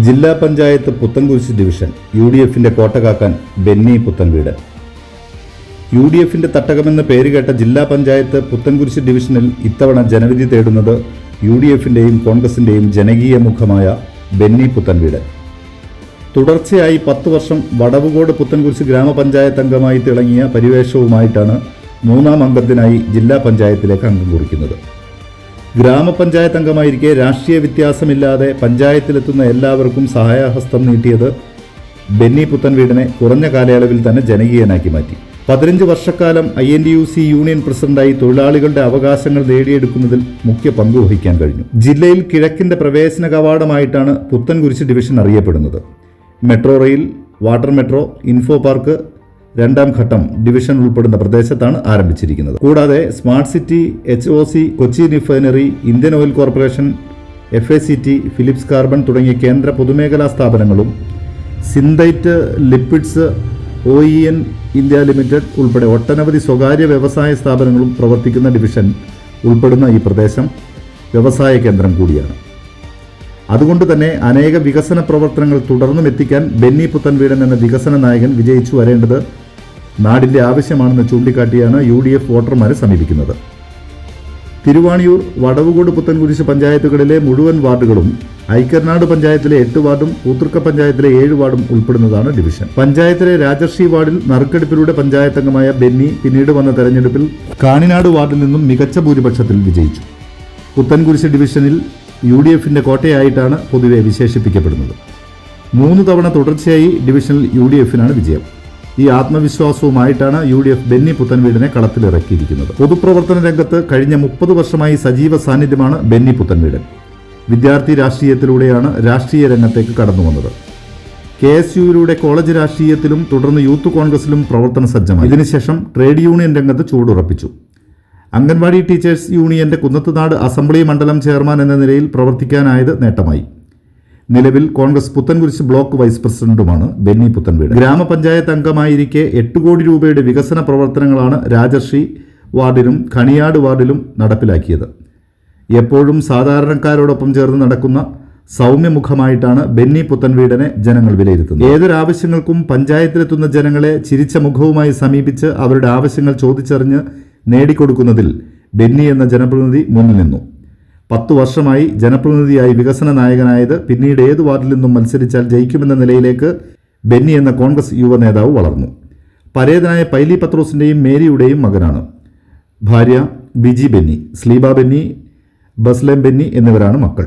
ജില്ലാ panchayat Puthenkurish division U D എഫിന്റെ കോട്ടകാക്കാൻ ബെന്നി പുത്തൻവീട്. യു ഡി എഫിന്റെ തട്ടകമെന്ന് പേരുകേട്ട ജില്ലാ പഞ്ചായത്ത് പുത്തൻകുരിശ് ഡിവിഷനിൽ ഇത്തവണ ജനവിധി തേടുന്നത് യു ഡി എഫിന്റെയും കോൺഗ്രസിന്റെയും ജനകീയ മുഖമായ ബെന്നി പുത്തൻവീട്. തുടർച്ചയായി പത്ത് വർഷം വടവുകോട് പുത്തൻകുരിശ് ഗ്രാമപഞ്ചായത്ത് അംഗമായി തിളങ്ങിയ പരിവേഷവുമായിട്ടാണ് മൂന്നാം അംഗത്തിനായി ജില്ലാ പഞ്ചായത്തിലേക്ക് അംഗം കുറിക്കുന്നത്. ഗ്രാമപഞ്ചായത്ത് അംഗമായിരിക്കെ രാഷ്ട്രീയ വ്യത്യാസമില്ലാതെ പഞ്ചായത്തിലെത്തുന്ന എല്ലാവർക്കും സഹായഹസ്തം നീട്ടിയത് ബെന്നി പുത്തൻവീടിനെ കുറഞ്ഞ കാലയളവിൽ തന്നെ ജനകീയനാക്കി മാറ്റി. പതിനഞ്ച് വർഷക്കാലം I N D U C union പ്രസിഡന്റായി തൊഴിലാളികളുടെ അവകാശങ്ങൾ നേടിയെടുക്കുന്നതിൽ മുഖ്യ പങ്ക് വഹിക്കാൻ കഴിഞ്ഞു. ജില്ലയിൽ കിഴക്കിന്റെ പ്രവേശന കവാടമായിട്ടാണ് പുത്തൻകുരിശ് ഡിവിഷൻ അറിയപ്പെടുന്നത്. Metro rail water metro info park രണ്ടാം ഘട്ടം ഡിവിഷൻ ഉൾപ്പെടുന്ന പ്രദേശത്താണ് ആരംഭിച്ചിരിക്കുന്നത്. കൂടാതെ smart city H O C Kochi refinery Indian oil corporation F A C T Philips carbon തുടങ്ങിയ കേന്ദ്ര പൊതുമേഖലാ സ്ഥാപനങ്ങളും Synthite lipids O E N India limited ഉൾപ്പെടെ ഒട്ടനവധി സ്വകാര്യ വ്യവസായ സ്ഥാപനങ്ങളും പ്രവർത്തിക്കുന്ന ഡിവിഷൻ ഉൾപ്പെടുന്ന ഈ പ്രദേശം വ്യവസായ കേന്ദ്രം കൂടിയാണ്. അതുകൊണ്ട് തന്നെ അനേക വികസന പ്രവർത്തനങ്ങൾ തുടർന്നും എത്തിക്കാൻ ബെന്നി പുത്തൻവീടൻ എന്ന വികസന നായകൻ വിജയിച്ചു വരേണ്ടത് നാടിന്റെ ആവശ്യമാണെന്ന് ചൂണ്ടിക്കാട്ടിയാണ് യു ഡി എഫ് വോട്ടർമാരെ സമീപിക്കുന്നത്. തിരുവാണിയൂർ വടവുകോട് പുത്തൻകുരിശ് പഞ്ചായത്തുകളിലെ മുഴുവൻ വാർഡുകളും ഐക്കർനാട് പഞ്ചായത്തിലെ എട്ട് വാർഡും പൂത്തൃക്ക പഞ്ചായത്തിലെ ഏഴ് വാർഡും ഉൾപ്പെടുന്നതാണ് ഡിവിഷൻ. പഞ്ചായത്തിലെ രാജർഷി വാർഡിൽ നറുക്കെടുപ്പിലൂടെ പഞ്ചായത്ത് അംഗമായ ബെന്നി പിന്നീട് വന്ന തെരഞ്ഞെടുപ്പിൽ കാണിനാട് വാർഡിൽ നിന്നും മികച്ച ഭൂരിപക്ഷത്തിൽ വിജയിച്ചു. പുത്തൻകുരിശ് ഡിവിഷനിൽ യു ഡി എഫിന്റെ കോട്ടയായിട്ടാണ് പൊതുവെ വിശേഷിപ്പിക്കപ്പെടുന്നത്. മൂന്ന് തവണ തുടർച്ചയായി ഡിവിഷനിൽ യു ഡി എഫിനാണ് വിജയം. ഈ ആത്മവിശ്വാസവുമായിട്ടാണ് യു ഡി എഫ് ബെന്നി പുത്തൻവീടിനെ കളത്തിലിറക്കിയിരിക്കുന്നത്. പൊതുപ്രവർത്തന രംഗത്ത് കഴിഞ്ഞ മുപ്പത് വർഷമായി സജീവ സാന്നിധ്യമാണ് ബെന്നി പുത്തൻവീടൻ വിദ്യാർത്ഥി രാഷ്ട്രീയത്തിലൂടെയാണ് രാഷ്ട്രീയ രംഗത്തേക്ക് കടന്നു വന്നത്. കെ എസ് യുയിലൂടെ കോളേജ് രാഷ്ട്രീയത്തിലും തുടർന്ന് യൂത്ത് കോൺഗ്രസിലും പ്രവർത്തന സജ്ജമായി. ഇതിനുശേഷം ട്രേഡ് യൂണിയൻ രംഗത്ത് ചൂടുറപ്പിച്ചു അംഗൻവാടി ടീച്ചേഴ്സ് യൂണിയന്റെ കുന്നത്തുനാട് അസംബ്ലി മണ്ഡലം ചെയർമാൻ എന്ന നിലയിൽ പ്രവർത്തിക്കാനായത് നേട്ടമായി. നിലവിൽ കോൺഗ്രസ് പുത്തൻകുരിശ് ബ്ലോക്ക് വൈസ് പ്രസിഡന്റുമാണ് ബെന്നി പുത്തൻവീട് ഗ്രാമപഞ്ചായത്ത് അംഗമായിരിക്കെ എട്ട് കോടി രൂപയുടെ വികസന പ്രവർത്തനങ്ങളാണ് രാജർഷി വാർഡിലും കണിയാട് വാർഡിലും നടപ്പിലാക്കിയത്. എപ്പോഴും സാധാരണക്കാരോടൊപ്പം ചേർന്ന് നടക്കുന്ന സൗമ്യമുഖമായിട്ടാണ് ബെന്നി പുത്തൻവീടനെ ജനങ്ങൾ വിലയിരുത്തുന്നത്. ഏതൊരാവശ്യങ്ങൾക്കും പഞ്ചായത്തിലെത്തുന്ന ജനങ്ങളെ ചിരിച്ച മുഖവുമായി സമീപിച്ച് അവരുടെ ആവശ്യങ്ങൾ ചോദിച്ചറിഞ്ഞ് നേടിക്കൊടുക്കുന്നതിൽ ബെന്നി എന്ന ജനപ്രതിനിധി മുന്നിൽ നിന്നു. പത്തു വർഷമായി ജനപ്രതിനിധിയായി വികസന നായകനായത് പിന്നീട് ഏത് വാർഡിൽ നിന്നും മത്സരിച്ചാൽ ജയിക്കുമെന്ന നിലയിലേക്ക് ബെന്നി എന്ന കോൺഗ്രസ് യുവ നേതാവ് വളർന്നു. പരേതനായ പൈലി പത്രോസിന്റെയും മേരിയുടെയും മകനാണ്. ഭാര്യ ബിജി ബെന്നി സ്ലീബ ബെന്നി ബസ്ലേം ബെന്നി എന്നിവരാണ് മക്കൾ.